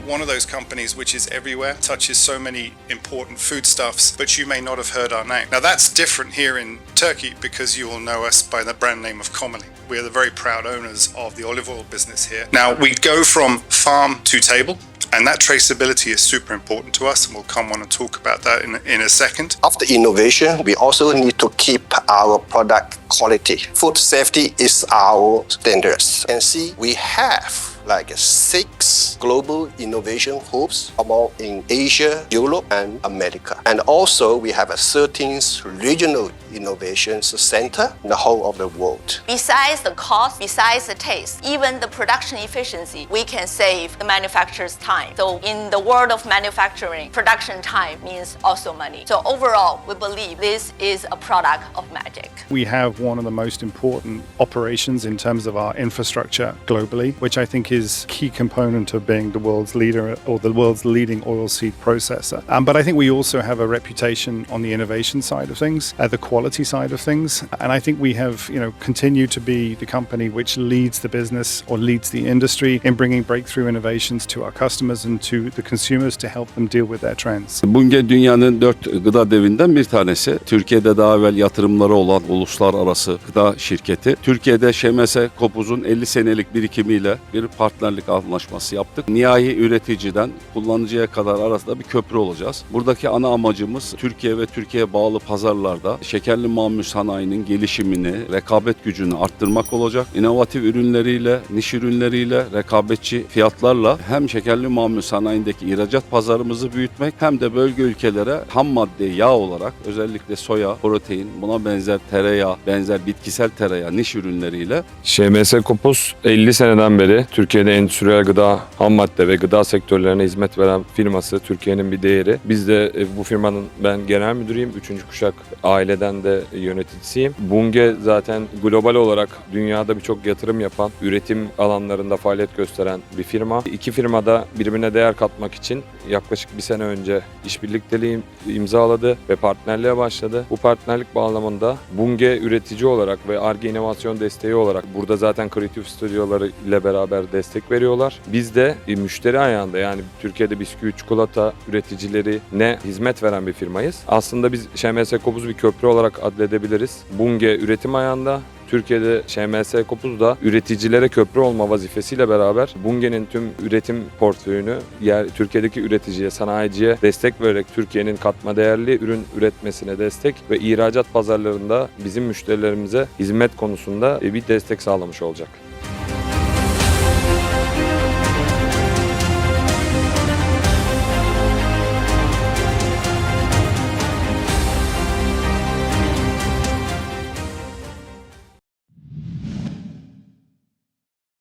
One of those companies which is everywhere, touches so many important foodstuffs, but you may not have heard our name. Now that's different here in Turkey because you will know us by the brand name of Comely. We are the very proud owners of the olive oil business here. Now we go from farm to table. And that traceability is super important to us, and we'll come on and talk about that in, in a second. After innovation, we also need to keep our product quality. Food safety is our standards. And see, we have like six global innovation hubs among in Asia, Europe, and America. And also we have a 13 regional innovations center in the whole of the world. Besides the cost, besides the taste, even the production efficiency, we can save the manufacturer's time. So in the world of manufacturing, production time means also money. So overall, we believe this is a product of magic. We have one of the most important operations in terms of our infrastructure globally, which I think is key component of being the world's leader or the world's leading oilseed processor. Um, but I think we also have a reputation on the innovation side of things, at the quality side of things, and I think we have, you know, continued to be the company which leads the business or leads the industry in bringing breakthrough innovations to our customers and to the consumers to help them deal with their trends. Bunge dünyanın dört gıda devinden bir tanesi. Türkiye'de daha evvel yatırımları olan uluslararası gıda şirketi. Türkiye'de ŞMS Kopuz'un 50 senelik birikimiyle bir partnerlik anlaşması yaptık. Nihai üreticiden kullanıcıya kadar arasında bir köprü olacağız. Buradaki ana amacımız Türkiye ve Türkiye bağlı pazarlarda şekerli mamul sanayinin gelişimini, rekabet gücünü arttırmak olacak. İnovatif ürünleriyle, niş ürünleriyle, rekabetçi fiyatlarla hem şekerli mamul sanayindeki ihracat pazarımızı büyütmek hem de bölge ülkelere ham madde yağ olarak özellikle soya, protein, buna benzer tereyağı, benzer bitkisel tereyağı, niş ürünleriyle ŞMS Kopuz 50 seneden beri Türkiye'de endüstriyel gıda, ham madde ve gıda sektörlerine hizmet veren firması Türkiye'nin bir değeri. Biz de e, bu firmanın ben genel müdürüyüm. Üçüncü kuşak aileden de yöneticisiyim. Bunge zaten global olarak dünyada birçok yatırım yapan, üretim alanlarında faaliyet gösteren bir firma. İki firma da birbirine değer katmak için yaklaşık bir sene önce işbirlikteliği imzaladı ve partnerliğe başladı. Bu partnerlik bağlamında Bunge üretici olarak ve ARGE inovasyon desteği olarak burada zaten kreatif stüdyoları ile beraber destek veriyorlar. Biz de e, müşteri ayağında yani Türkiye'de bisküvi, çikolata üreticilerine hizmet veren bir firmayız. Aslında biz ŞMS Kopuz bir köprü olarak adledebiliriz. Bunge üretim ayağında, Türkiye'de ŞMS Kopuz da üreticilere köprü olma vazifesiyle beraber Bunge'nin tüm üretim portföyünü yer, Türkiye'deki üreticiye, sanayiciye destek vererek Türkiye'nin katma değerli ürün üretmesine destek ve ihracat pazarlarında bizim müşterilerimize hizmet konusunda bir destek sağlamış olacak.